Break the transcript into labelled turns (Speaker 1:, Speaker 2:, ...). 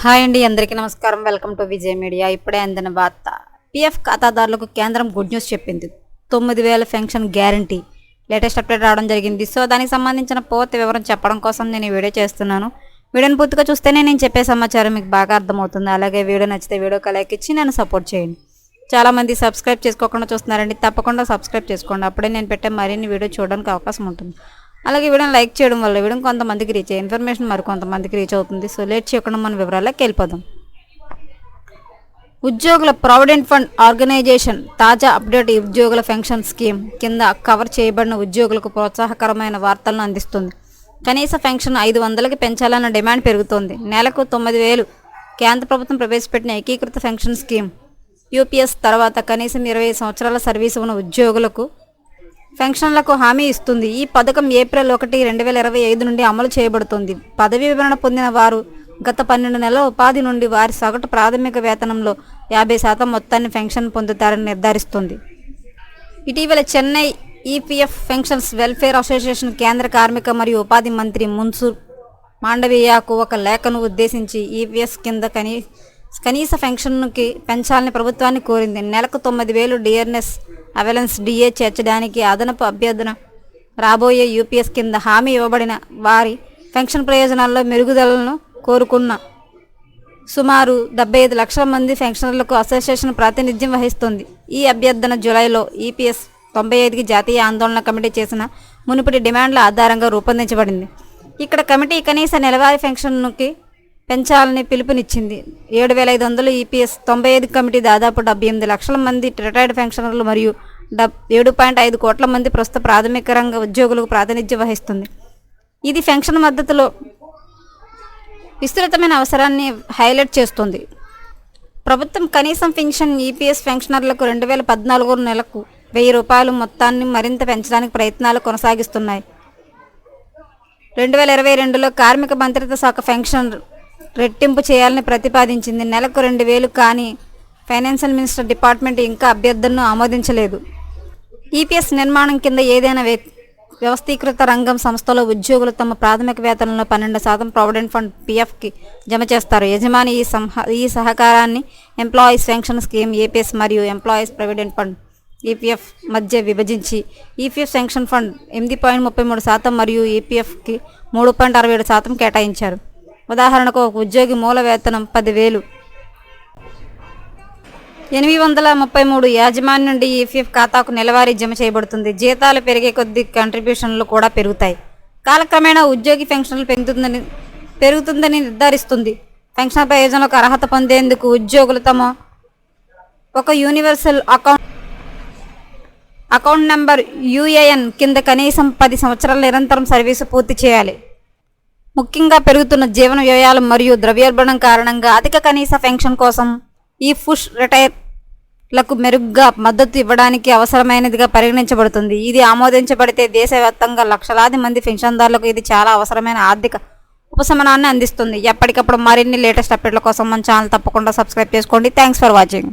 Speaker 1: Hi అండి అందరికీ నమస్కారం. Welcome to Vijay media. ఇప్పుడే అందిన వార్త. పిఎఫ్ ఖాతాదారులకు కేంద్రం గుడ్ న్యూస్ చెప్పింది. తొమ్మిది వేల పెన్షన్ గ్యారంటీ. లేటెస్ట్ అప్డేట్ రావడం జరిగింది. సో దానికి సంబంధించిన పూర్తి వివరం చెప్పడం కోసం నేను వీడియో చేస్తున్నాను. వీడియోని పూర్తిగా చూస్తేనే నేను చెప్పే సమాచారం మీకు బాగా అర్థమవుతుంది. అలాగే వీడియో నచ్చితే వీడియోకి లైక్ ఇచ్చి నన్ను సపోర్ట్ చేయండి. చాలామంది సబ్స్క్రైబ్ చేసుకోకుండా చూస్తున్నారండి. తప్పకుండా సబ్స్క్రైబ్ చేసుకోండి. అప్పుడే నేను పెట్టే మరిన్ని వీడియో చూడడానికి అవకాశం ఉంటుంది. అలాగే వీడియోని లైక్ చేయడం వల్ల వీడియో కొంతమందికి రీచ్ అయ్యే ఇన్ఫర్మేషన్ మరి కొంతమందికి రీచ్ అవుతుంది. సో లేట్ చేయకుండా మన వివరాల్లోకి వెళ్ళిపోదాం. ఉద్యోగుల ప్రావిడెంట్ ఫండ్ ఆర్గనైజేషన్ తాజా అప్డేట్ ఉద్యోగుల పెన్షన్ స్కీమ్ కింద కవర్ చేయబడిన ఉద్యోగులకు ప్రోత్సాహకరమైన వార్తలను అందిస్తుంది. కనీస పెన్షన్ ఐదు వందలకి పెంచాలన్న డిమాండ్ పెరుగుతోంది. నెలకు తొమ్మిది వేలు కేంద్ర ప్రభుత్వం ప్రవేశపెట్టిన ఏకీకృత పెన్షన్ స్కీమ్ యూపీఎస్ తర్వాత కనీసం ఇరవై సంవత్సరాల సర్వీసు ఉన్న ఉద్యోగులకు పెన్షన్లకు హామీ ఇస్తుంది. ఈ పథకం ఏప్రిల్ ఒకటి రెండు వేల ఇరవై ఐదు నుండి అమలు చేయబడుతుంది. పదవీ వివరణ పొందిన వారు గత పన్నెండు నెలల ఉపాధి నుండి వారి సగటు ప్రాథమిక వేతనంలో యాభై శాతం మొత్తాన్ని పెన్షన్ పొందుతారని నిర్ధారిస్తుంది. ఇటీవల Chennai EPF pensions welfare association కేంద్ర కార్మిక మరియు ఉపాధి మంత్రి మున్సూర్ మాండవీయాకు ఒక లేఖను ఉద్దేశించి ఈపీఎస్ కింద కనీ కనీస పెన్షన్కి పెంచాలని ప్రభుత్వాన్ని కోరింది. నెలకు తొమ్మిది వేలు డిఆర్ఎస్ అవెలెన్స్ డిఏ చేర్చడానికి అదనపు అభ్యర్థన రాబోయే యూపీఎస్ కింద హామీ ఇవ్వబడిన వారి పెన్షన్ ప్రయోజనాల్లో మెరుగుదలను కోరుకున్న సుమారు డెబ్బై ఐదు లక్షల మంది పెన్షనర్లకు అసోసియేషన్ ప్రాతినిధ్యం వహిస్తుంది. ఈ అభ్యర్థన జూలైలో ఈపీఎస్ తొంభై ఐదుకి జాతీయ ఆందోళన కమిటీ చేసిన మునుపటి డిమాండ్ల ఆధారంగా రూపొందించబడింది. ఇక్కడ కమిటీ కనీస నెలవారీ పెన్షన్కి పెంచాలని పిలుపునిచ్చింది. ఏడు వేల ఐదు వందలు ఈపీఎస్ తొంభై ఐదు కమిటీ దాదాపు డెబ్బై ఎనిమిది లక్షల మంది రిటైర్డ్ పెన్షనర్లు మరియు డబ్ ఏడు పాయింట్ ఐదు కోట్ల మంది ప్రస్తుత ప్రాథమిక రంగ ఉద్యోగులకు ప్రాతినిధ్యం వహిస్తుంది. ఇది పెన్షన్ మద్దతులో విస్తృతమైన అవసరాన్ని హైలైట్ చేస్తుంది. ప్రభుత్వం కనీసం పెన్షన్ ఈపీఎస్ పెన్షనర్లకు రెండు వేల పద్నాలుగు నెలకు వెయ్యి రూపాయలు మొత్తాన్ని మరింత పెంచడానికి ప్రయత్నాలు కొనసాగిస్తున్నాయి. రెండు వేల ఇరవై రెండులో కార్మిక మంత్రిత్వ శాఖ పెన్షన్ రెట్టింపు చేయాలని ప్రతిపాదించింది. నెలకు రెండు వేలు కానీ ఫైనాన్షియల్ మినిస్టర్ డిపార్ట్మెంట్ ఇంకా అభ్యర్థనను ఆమోదించలేదు. ఈపీఎస్ నిర్మాణం కింద ఏదైనా వ్య- వ్యవస్థీకృత రంగం సంస్థలో ఉద్యోగులు తమ ప్రాథమిక వేతనంలో పన్నెండు శాతం ప్రావిడెంట్ ఫండ్ పీఎఫ్కి జమ చేస్తారు. యజమాని ఈ సంహ ఈ సహకారాన్ని ఎంప్లాయీస్ పెన్షన్ స్కీమ్ ఏపీఎస్ మరియు ఎంప్లాయీస్ ప్రావిడెంట్ ఫండ్ ఈపీఎఫ్ మధ్య విభజించి ఈపీఎఫ్ పెన్షన్ ఫండ్ ఎనిమిది పాయింట్ ముప్పై మూడు శాతం మరియు ఈపీఎఫ్కి మూడు పాయింట్ అరవై ఏడు శాతం కేటాయించారు. ఉదాహరణకు ఒక ఉద్యోగి మూల వేతనం పదివేలు. ఎనిమిది వందల ముప్పై మూడు యాజమాన్యం నుండి ఈపీఎఫ్ ఖాతాకు నెలవారీ జమ చేయబడుతుంది. జీతాలు పెరిగే కొద్దీ కంట్రిబ్యూషన్లు కూడా పెరుగుతాయి. కాలక్రమేణా ఉద్యోగి పెన్షన్లు పెరుగుతుందని పెరుగుతుందని నిర్ధారిస్తుంది. పెన్షన్ ప్రయోజనాలకు అర్హత పొందేందుకు ఉద్యోగులు తమ ఒక universal account account number UAN కింద కనీసం పది సంవత్సరాల నిరంతరం సర్వీసు పూర్తి చేయాలి. ముఖ్యంగా పెరుగుతున్న జీవన వ్యయాలు మరియు ద్రవ్యోల్బణం కారణంగా అధిక కనీస పెన్షన్ కోసం ఈ ఫుష్ రిటైర్లకు మెరుగ్గా మద్దతు ఇవ్వడానికి అవసరమైనదిగా పరిగణించబడుతుంది. ఇది ఆమోదించబడితే దేశవ్యాప్తంగా లక్షలాది మంది పెన్షన్దారులకు ఇది చాలా అవసరమైన ఆర్థిక ఉపశమనాన్ని అందిస్తుంది. ఎప్పటికప్పుడు మరిన్ని లేటెస్ట్ అప్డేట్ల కోసం మన ఛానల్ తప్పకుండా సబ్స్క్రైబ్ చేసుకోండి. Thanks for watching.